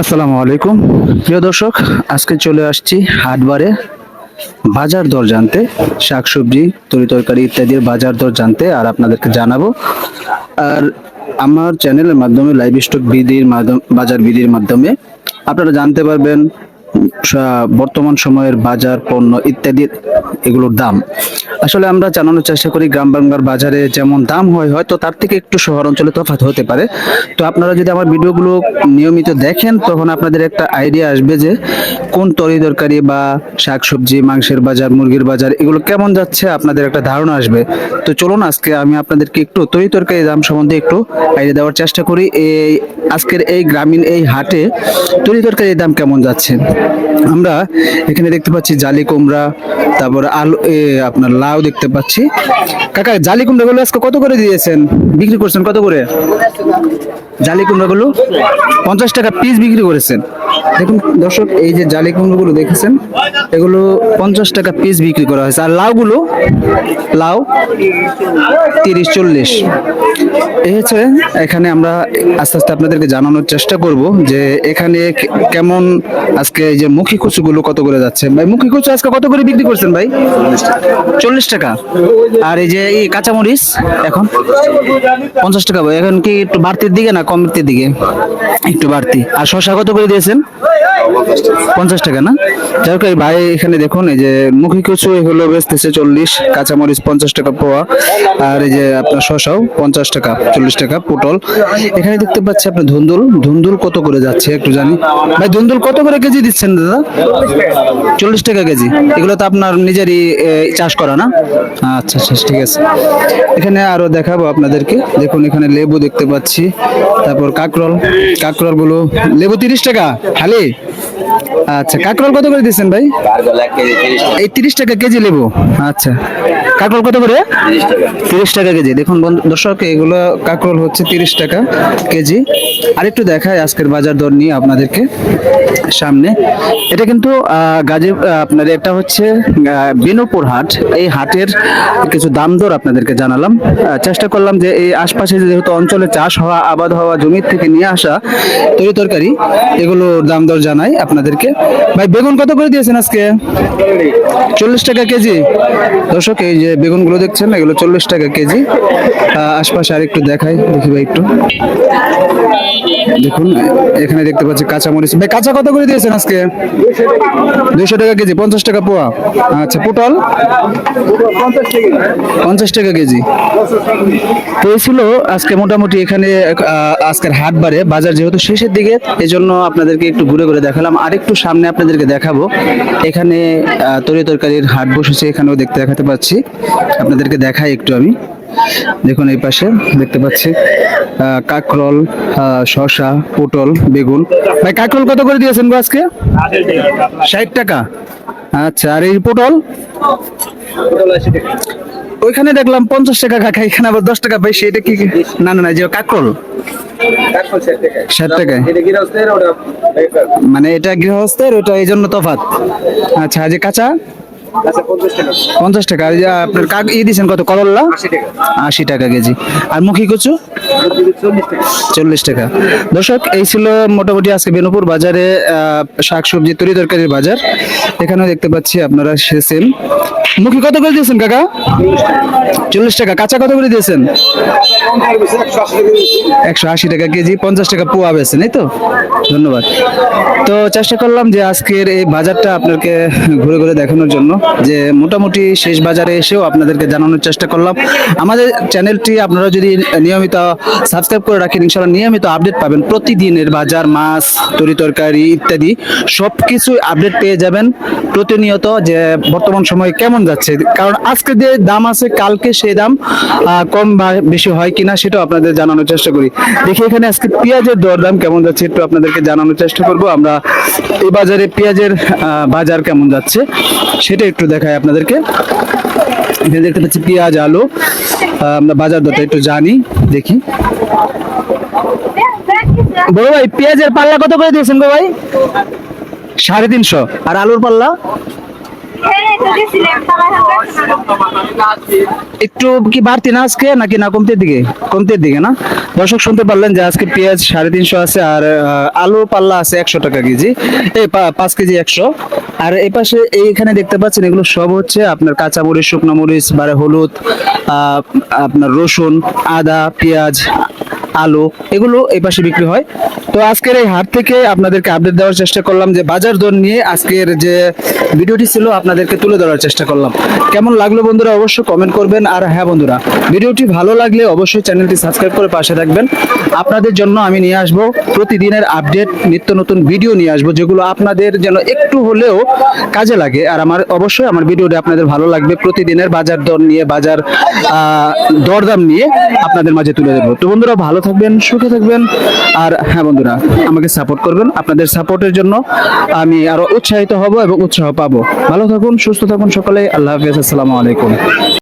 আসসালামু আলাইকুম। প্রিয় দর্শক, আজকে চলে আসছি হাটবারে বাজার দর জানতে, শাকসবজি, তরি তরকারি ইত্যাদির বাজার দর জানতে আর আপনাদেরকে জানাব। আর আমার চ্যানেলের মাধ্যমে, লাইভ স্টক বিধির মাধ্যম, বাজার বিধির মাধ্যমে আপনারা জানতে পারবেন বর্তমান সময়ের বাজার, পণ্য ইত্যাদির এগুলোর দাম। আসলে আমরা জানানোর চেষ্টা করি গ্রাম বাংলার বাজারে যেমন দাম হয়, হয়তো তার থেকে একটু শহর অঞ্চলে তফাৎ হতে পারে। তো আপনারা যদি আমার ভিডিওগুলো নিয়মিত দেখেন, তখন আপনাদের একটা আইডিয়া আসবে যে কোন তরি তরকারি বা শাকসবজি, মাংসের বাজার, মুরগির বাজার, এগুলো কেমন যাচ্ছে আপনাদের একটা ধারণা আসবে। তো চলুন, আজকে আমি আপনাদেরকে একটু তরি তরকারি দাম সম্বন্ধে একটু আইডিয়া দেওয়ার চেষ্টা করি। এই আজকের এই গ্রামীণ এই হাটে তরি তরকারির দাম কেমন যাচ্ছে? আমরা এখানে দেখতে পাচ্ছি জালি কুমড়া তারপর আলু আপনার লাউ দেখতে পাচ্ছি। কাকা, জালি কুমড়াগুলো আজকে কত করে দিয়েছেন? বিক্রি করছেন কত করে? জালি কুমড়াগুলো পঞ্চাশ টাকা পিস বিক্রি করেছেন। দেখুন দর্শক, এই যে জালি কুমড়োগুলো দেখেছেন, এগুলো পঞ্চাশ টাকা পিস বিক্রি করা হয়েছে। আর লাউগুলো, লাউ তিরিশ চল্লিশ। এই হচ্ছে, এখানে আমরা আস্তে আস্তে আপনাদেরকে জানানোর চেষ্টা করব যে এখানে কেমন আজকে এই যে মুখী কচুগুলো কত করে যাচ্ছে। ভাই, মুখী কচু আজকে কত করে বিক্রি করছেন ভাই? চল্লিশ টাকা। আর এই যে এই কাঁচামরিচ, এখন পঞ্চাশ টাকা। এখন কি একটু বাড়তির দিকে না কমতির দিকে একটু বাড়তি। আর শশা কত করে দিয়েছেন? পঞ্চাশ টাকা, না? যাই হোক ভাই এখানে দেখুন, এই যে মুখী কচু এগুলো বেচতেছে চল্লিশ, কাঁচামরিচ পঞ্চাশ টাকা পোয়া, আর এই যে আপনার শশাও পঞ্চাশ টাকা, চল্লিশ টাকা পটল। এখানে দেখতে পাচ্ছি আপনার ধুন্দুল। ধুন্দুল কত করে যাচ্ছে একটু জানি। ভাই, ধুন্দুল কত করে কেজি দিচ্ছেন দাদা? চল্লিশ টাকা কেজি। এগুলো তো আপনার নিজেরই চাষ করা, না? আচ্ছা আচ্ছা ঠিক আছে। এখানে আরও দেখাবো আপনাদেরকে। দেখুন, এখানে লেবু দেখতে পাচ্ছি। তারপর কাকরল। কাকরলগুলো লেবু তিরিশ টাকা, হালি? আচ্ছা কাঁকরোল কত করে দিচ্ছেন ভাই? এই তিরিশ টাকা কেজি লেবু। আচ্ছা। কাকরল কত করে? তিরিশ টাকা। কেজি। দেখুন দর্শক এগুলো কাকরোল হচ্ছে তিরিশ টাকা কেজি। আর একটু দেখায় আজকের বাজার দর নিয়ে আপনাদেরকে সামনে। এটা কিন্তু গাজী আপনার এটা হচ্ছে বিনুপুর হাট। এই হাটের কিছু দাম দর আপনাদেরকে জানালাম। চেষ্টা করলাম যে এই আশপাশে যেহেতু অঞ্চলে চাষ হওয়া আবাদ হওয়া জমির থেকে নিয়ে আসা তরি তরকারি এগুলোর দাম দর জানাই আপনাদেরকে। ভাই বেগুন কত করে দিয়েছেন আজকে? চল্লিশ টাকা কেজি। দর্শক এই যে বেগুনগুলো দেখছেন না এগুলো চল্লিশ টাকা কেজি। আশপাশে আর একটু দেখাই দেখি ভাই একটু। দেখুন, এখানে দেখতে পাচ্ছি কাঁচা মরিচ ভাই, কাঁচা কত করে দিয়েছেন আজকে? দুশো টাকা কেজি, পঞ্চাশ টাকা পোয়া। আচ্ছা পটল? পঞ্চাশ টাকা কেজি। তো এই ছিল আজকে মোটামুটি এখানে আজকের হাট বারে। বাজার যেহেতু শেষের দিকে এই জন্য আপনাদেরকে একটু ঘুরে ঘুরে দেখালাম। আর একটু সামনে আপনাদেরকে দেখাবো। এখানে তরি তরকারির হাট বসেছে, এখানেও দেখতে দেখাতে পাচ্ছি। আপনাদেরকে দেখাই একটু আমি। দেখুন এই পাশে দেখতে পাচ্ছি কাকরল শসা, পটল, বেগুন। ভাই, কাকরল কত করে দিয়েছেন গো আজকে? ষাট টাকা। আচ্ছা আর এই পটল? ওইখানে দেখলাম পঞ্চাশ টাকা কাকা এখানে আবার দশ টাকা পাইছি এটা কি না না না যে কাকরল। ষাট টাকায়। মানে এটা গৃহস্থের, ওটা এই জন্য তফাত আচ্ছা যে কাঁচা? পঞ্চাশ টাকা। আপনার কাক ইয়ে দিয়েছেন কত? করল্লা আশি টাকা কেজি। আর মুখী কচু? চল্লিশ টাকা। দর্শক, এই ছিল মোটামুটি আজকে বেনুপুর বাজারে শাক সবজি তরি তরকারির বাজার। এখানেও দেখতে পাচ্ছি আপনারা সেম মুখী কত করে দিয়েছেন, কাকা? চল্লিশ টাকা। কাঁচা কত করে দিয়েছেন? একশো আশি টাকা কেজি, পঞ্চাশ টাকা পোয়া বেছেন এই তো? ধন্যবাদ। তো চেষ্টা করলাম যে আজকের এই বাজারটা আপনাকে ঘুরে ঘুরে দেখানোর জন্য, যে মোটামুটি শেষ বাজারে এসেও আপনাদেরকে জানানোর চেষ্টা করলাম। আমাদের চ্যানেলটি আপনারা যদি নিয়মিত সাবস্ক্রাইব করে রাখেন ইনশাল্লাহ নিয়মিত আপডেট পাবেন। প্রতিদিনের বাজার, মাছ, তরি তরকারি ইত্যাদি সব কিছু আপডেট পেয়ে যাবেন। প্রতিনিয়ত যে বর্তমান সময়ে কেমন যাচ্ছে, কারণ আজকে যে দাম আছে, কালকে সেই দাম কম বা বেশি হয় কিনা সেটাও আপনাদের জানানোর চেষ্টা করি। দেখি এখানে আজকে পেঁয়াজের দরদাম কেমন যাচ্ছে, একটু আপনাদেরকে জানানোর চেষ্টা করব। আমরা এই বাজারে পেঁয়াজের বাজার কেমন যাচ্ছে, সেটা একটু দেখাই আপনাদেরকে। এখানে দেখতে পাচ্ছি পেঁয়াজ, আলু। আমরা বাজার দরটা একটু জানি, দেখি। বড় ভাই, পেঁয়াজের পাল্লা কত করে দিয়েছেন গো ভাই? সাড়ে তিনশো। আর আলুর পাল্লা? একটু কি বাড়তি না আজকে? নাকি না কমতির দিকে? কমতির দিকে না? দর্শক শুনতে পারলেন যে আজকে পেঁয়াজ সাড়ে তিনশো আছে আর আলু পাল্লা আছে একশো টাকা কেজি। এই পাঁচ কেজি একশো। আর এই পাশে এইখানে দেখতে পাচ্ছেন এগুলো সব হচ্ছে আপনার কাঁচা মরিচ শুকনো মরিচ, বারে হলুদ আপনার রসুন, আদা, পেঁয়াজ আলু, এগুলো এই পাশে বিক্রি হয়। তো আজকের এই হাট থেকে আপনাদেরকে আপডেট দেওয়ার চেষ্টা করলাম যে বাজার দর নিয়ে আজকের যে ভিডিওটি ছিল আপনাদেরকে তুলে ধরার চেষ্টা করলাম। কেমন লাগল বন্ধুরা অবশ্যই কমেন্ট করবেন। আর হ্যাঁ বন্ধুরা, ভিডিওটি ভালো লাগলে অবশ্যই চ্যানেলটি সাবস্ক্রাইব করে পাশে থাকবেন। আপনাদের জন্য আমি নিয়ে আসব প্রতিদিনের আপডেট নিত্য নতুন ভিডিও নিয়ে আসব, যেগুলো আপনাদের যেন একটু হলেও কাজে লাগে। আর আমার অবশ্যই আমার ভিডিওটি আপনাদের ভালো লাগবে। প্রতিদিনের বাজার দর নিয়ে, বাজার দরদাম নিয়ে আপনাদের মাঝে তুলে দেবো তো বন্ধুরা, ভালো থাকবেন, সুখে থাকবেন। আর হ্যাঁ বন্ধুরা, আমাকে সাপোর্ট করবেন। আপনাদের সাপোর্টের জন্য আমি আরও উৎসাহিত হব এবং উৎসাহ পাবো। ভালো থাকুন, সুস্থ থাকুন সকলে। আল্লাহ হাফিজ, আসসালামু আলাইকুম।